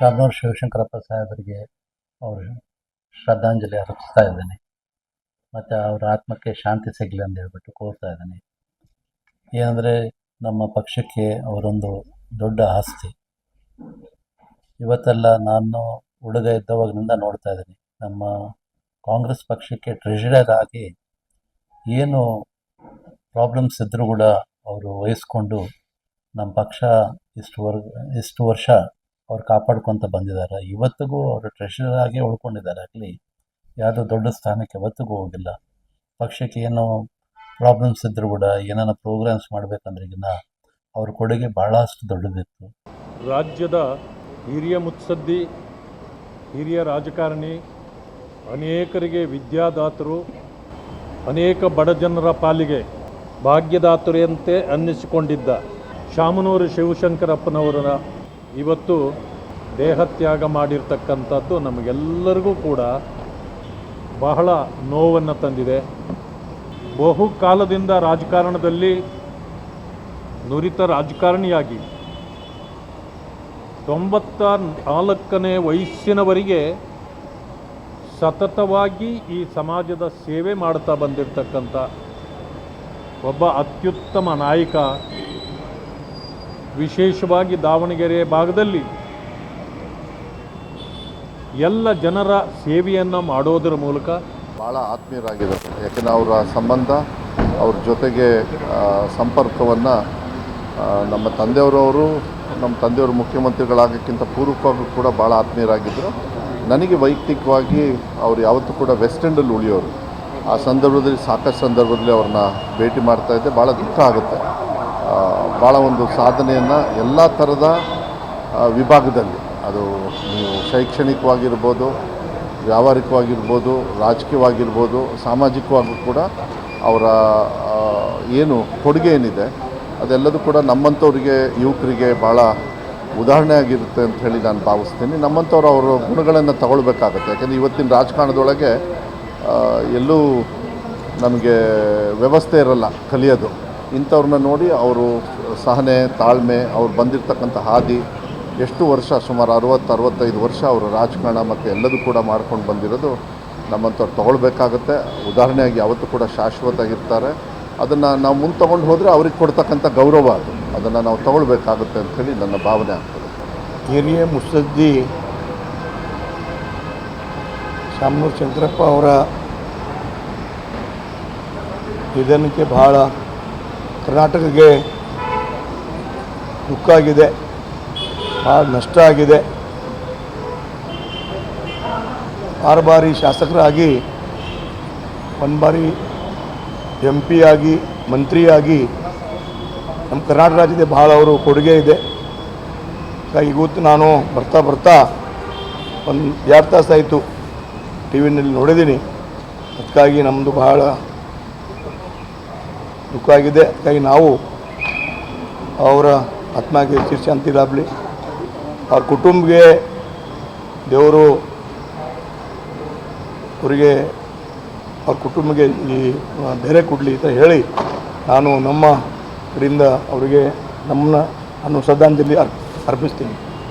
ಶಾಮನೂರು ಶಿವಶಂಕರಪ್ಪ ಸಾಹೇಬರಿಗೆ ಅವರು ಶ್ರದ್ಧಾಂಜಲಿ ಅರ್ಪಿಸ್ತಾ ಇದ್ದೇನೆ. ಮತ್ತು ಅವರ ಆತ್ಮಕ್ಕೆ ಶಾಂತಿ ಸಿಗಲಿ ಅಂತ ಹೇಳ್ಬಿಟ್ಟು ಕೋರ್ತಾ ಇದ್ದೇನೆ. ಏನಂದರೆ ನಮ್ಮ ಪಕ್ಷಕ್ಕೆ ಅವರೊಂದು ದೊಡ್ಡ ಆಸ್ತಿ. ಇವತ್ತೆಲ್ಲ ನಾನು ಹುಡುಗ ಇದ್ದವಾಗಿನಿಂದ ನೋಡ್ತಾ ಇದ್ದೀನಿ. ನಮ್ಮ ಕಾಂಗ್ರೆಸ್ ಪಕ್ಷಕ್ಕೆ ಟ್ರೆಜರರ್ ಆಗಿ ಏನು ಪ್ರಾಬ್ಲಮ್ಸ್ ಇದ್ದರೂ ಕೂಡ ಅವರು ವಹಿಸ್ಕೊಂಡು ನಮ್ಮ ಪಕ್ಷ ಇಷ್ಟು ವರ್, ಇಷ್ಟು ವರ್ಷ ಅವ್ರು ಕಾಪಾಡ್ಕೊತ ಬಂದಿದ್ದಾರೆ. ಇವತ್ತಿಗೂ ಅವರು ಟ್ರೆಷರರ್ ಆಗಿ ಉಳ್ಕೊಂಡಿದ್ದಾರೆ ಆಗಲಿ ಯಾವುದೋ ದೊಡ್ಡ ಸ್ಥಾನಕ್ಕೆ ಯಾವತ್ತಿಗೂ ಹೋಗಿಲ್ಲ. ಪಕ್ಷಕ್ಕೆ ಏನೋ ಪ್ರಾಬ್ಲಮ್ಸ್ ಇದ್ದರೂ ಕೂಡ ಏನಾರ ಪ್ರೋಗ್ರಾಮ್ಸ್ ಮಾಡಬೇಕಂದ್ರಿಗಿನ ಅವ್ರ ಕೊಡುಗೆ ಭಾಳಷ್ಟು ದೊಡ್ಡದಿತ್ತು. ರಾಜ್ಯದ ಹಿರಿಯ ಮುತ್ಸದ್ದಿ, ಹಿರಿಯ ರಾಜಕಾರಣಿ, ಅನೇಕರಿಗೆ ವಿದ್ಯಾದಾತರು, ಅನೇಕ ಬಡ ಜನರ ಪಾಲಿಗೆ ಭಾಗ್ಯದಾತರೆಯಂತೆ ಅನ್ನಿಸಿಕೊಂಡಿದ್ದ ಶಾಮನೂರು ಶಿವಶಂಕರಪ್ಪನವರ ಇವತ್ತು ದೇಹತ್ಯಾಗ ಮಾಡಿರ್ತಕ್ಕಂಥದ್ದು ನಮಗೆಲ್ಲರಿಗೂ ಕೂಡ ಬಹಳ ನೋವನ್ನು ತಂದಿದೆ. ಬಹುಕಾಲದಿಂದ ರಾಜಕಾರಣದಲ್ಲಿ ನುರಿತ ರಾಜಕಾರಣಿಯಾಗಿ ತೊಂಬತ್ತ ನಾಲ್ಕನೇ ವಯಸ್ಸಿನವರಿಗೆ ಸತತವಾಗಿ ಈ ಸಮಾಜದ ಸೇವೆ ಮಾಡ್ತಾ ಬಂದಿರತಕ್ಕಂಥ ಒಬ್ಬ ಅತ್ಯುತ್ತಮ ನಾಯಕ ವಿಶೇಷವಾಗಿ ದಾವಣಗೆರೆ ಭಾಗದಲ್ಲಿ ಎಲ್ಲ ಜನರ ಸೇವೆಯನ್ನು ಮಾಡೋದರ ಮೂಲಕ ಭಾಳ ಆತ್ಮೀಯರಾಗಿದ್ದಾರೆ. ಯಾಕೆಂದರೆ ಅವರ ಸಂಬಂಧ, ಅವ್ರ ಜೊತೆಗೆ ಸಂಪರ್ಕವನ್ನು ನಮ್ಮ ತಂದೆಯವರವರು ನಮ್ಮ ತಂದೆಯವರು ಮುಖ್ಯಮಂತ್ರಿಗಳಾಗೋಕ್ಕಿಂತ ಪೂರ್ವಕವಾಗಿ ಕೂಡ ಭಾಳ ಆತ್ಮೀಯರಾಗಿದ್ದರು ನನಗೆ ವೈಯಕ್ತಿಕವಾಗಿ ಅವರು ಯಾವತ್ತೂ ಕೂಡ ವೆಸ್ಟ್ ಎಂಡಲ್ಲಿ ಉಳಿಯೋರು. ಆ ಸಂದರ್ಭದಲ್ಲಿ, ಸಾಕಷ್ಟು ಸಂದರ್ಭದಲ್ಲಿ ಅವ್ರನ್ನ ಭೇಟಿ ಮಾಡ್ತಾ ಇದ್ದೆ. ಭಾಳ ದುಃಖ ಆಗುತ್ತೆ. ಭಾಳ ಒಂದು ಸಾಧನೆಯನ್ನು ಎಲ್ಲ ಥರದ ವಿಭಾಗದಲ್ಲಿ. ಅದು ನೀವು ಶೈಕ್ಷಣಿಕವಾಗಿರ್ಬೋದು, ವ್ಯಾವಹಾರಿಕವಾಗಿರ್ಬೋದು, ರಾಜಕೀಯವಾಗಿರ್ಬೋದು, ಸಾಮಾಜಿಕವಾಗೂ ಕೂಡ ಅವರ ಏನು ಕೊಡುಗೆ ಏನಿದೆ, ಅದೆಲ್ಲದೂ ಕೂಡ ನಮ್ಮಂಥವ್ರಿಗೆ, ಯುವಕರಿಗೆ ಭಾಳ ಉದಾಹರಣೆಯಾಗಿರುತ್ತೆ ಅಂತ ಹೇಳಿ ನಾನು ಭಾವಿಸ್ತೀನಿ. ನಮ್ಮಂಥವ್ರು ಅವರ ಗುಣಗಳನ್ನು ತಗೊಳ್ಬೇಕಾಗತ್ತೆ. ಯಾಕೆಂದರೆ ಇವತ್ತಿನ ರಾಜಕಾರಣದೊಳಗೆ ಎಲ್ಲೂ ನಮಗೆ ವ್ಯವಸ್ಥೆ ಇರಲ್ಲ ಕಲಿಯೋದು. ಇಂಥವ್ರನ್ನ ನೋಡಿ ಅವರು ಸಹನೆ, ತಾಳ್ಮೆ, ಅವ್ರು ಬಂದಿರತಕ್ಕಂಥ ಹಾದಿ ಎಷ್ಟು ವರ್ಷ, ಸುಮಾರು ಅರುವತ್ತು, ಅರವತ್ತೈದು ವರ್ಷ ಅವರು ರಾಜಕಾರಣ ಮತ್ತು ಎಲ್ಲದೂ ಕೂಡ ಮಾಡ್ಕೊಂಡು ಬಂದಿರೋದು ನಮ್ಮಂಥವ್ರು ತೊಗೊಳ್ಬೇಕಾಗತ್ತೆ. ಉದಾಹರಣೆಯಾಗಿ ಯಾವತ್ತೂ ಕೂಡ ಶಾಶ್ವತ ಇರ್ತಾರೆ ಅದನ್ನು ನಾವು ಮುಂದೆ ತೊಗೊಂಡು ಹೋದರೆ ಅವ್ರಿಗೆ ಕೊಡ್ತಕ್ಕಂಥ ಗೌರವ ಅದು. ಅದನ್ನು ನಾವು ತೊಗೊಳ್ಬೇಕಾಗುತ್ತೆ ಅಂಥೇಳಿ ನನ್ನ ಭಾವನೆ ಆಗ್ತದೆ. ಹಿರಿಯ ಮುತ್ಸದ್ದಿ ಶಾಮೂರು ಚಂದ್ರಪ್ಪ ಅವರ ನಿಧನಕ್ಕೆ ಬಹಳ ಕರ್ನಾಟಕಕ್ಕೆ ದುಃಖ ಆಗಿದೆ ಭಾಳ ನಷ್ಟ ಆಗಿದೆ. ಆರು ಬಾರಿ ಶಾಸಕರಾಗಿ, ಒಂದು ಬಾರಿ ಎಂ ಪಿ ಆಗಿ ಮಂತ್ರಿಯಾಗಿ ನಮ್ಮ ಕರ್ನಾಟಕ ರಾಜ್ಯದ ಭಾಳ ಅವರು ಕೊಡುಗೆ ಇದೆ. ಹಾಗಾಗಿ ಇವತ್ತು ನಾನು ಬರ್ತಾ ಬರ್ತಾ ಒಂದು ಎರಡು ತಾಸು ಆಯಿತು ಟಿ ವಿನಲ್ಲಿ ನೋಡಿದ್ದೀನಿ. ಅದಕ್ಕಾಗಿ ನಮ್ಮದು ಬಹಳ ದುಃಖ ಆಗಿದೆ ಹಾಗಾಗಿ ನಾವು ಅವರ ಆತ್ಮಕ್ಕೆ ಚಿರಶಾಂತಿ ಲಾಭಲಿ. ಅವ್ರ ಕುಟುಂಬಕ್ಕೆ ದೇವರು ಅವರಿಗೆ ಅವ್ರ ಕುಟುಂಬಕ್ಕೆ ಈ ಧೈರ್ಯ ಕೊಡಲಿ ಅಂತ ಹೇಳಿ ನಾನು ನಮ್ಮ ಕಡೆಯಿಂದ ಅವರಿಗೆ ನಮ್ಮನ್ನ ನಾನು ಶ್ರದ್ಧಾಂಜಲಿ ಅರ್ಪ್, ಅರ್ಪಿಸ್ತೀನಿ.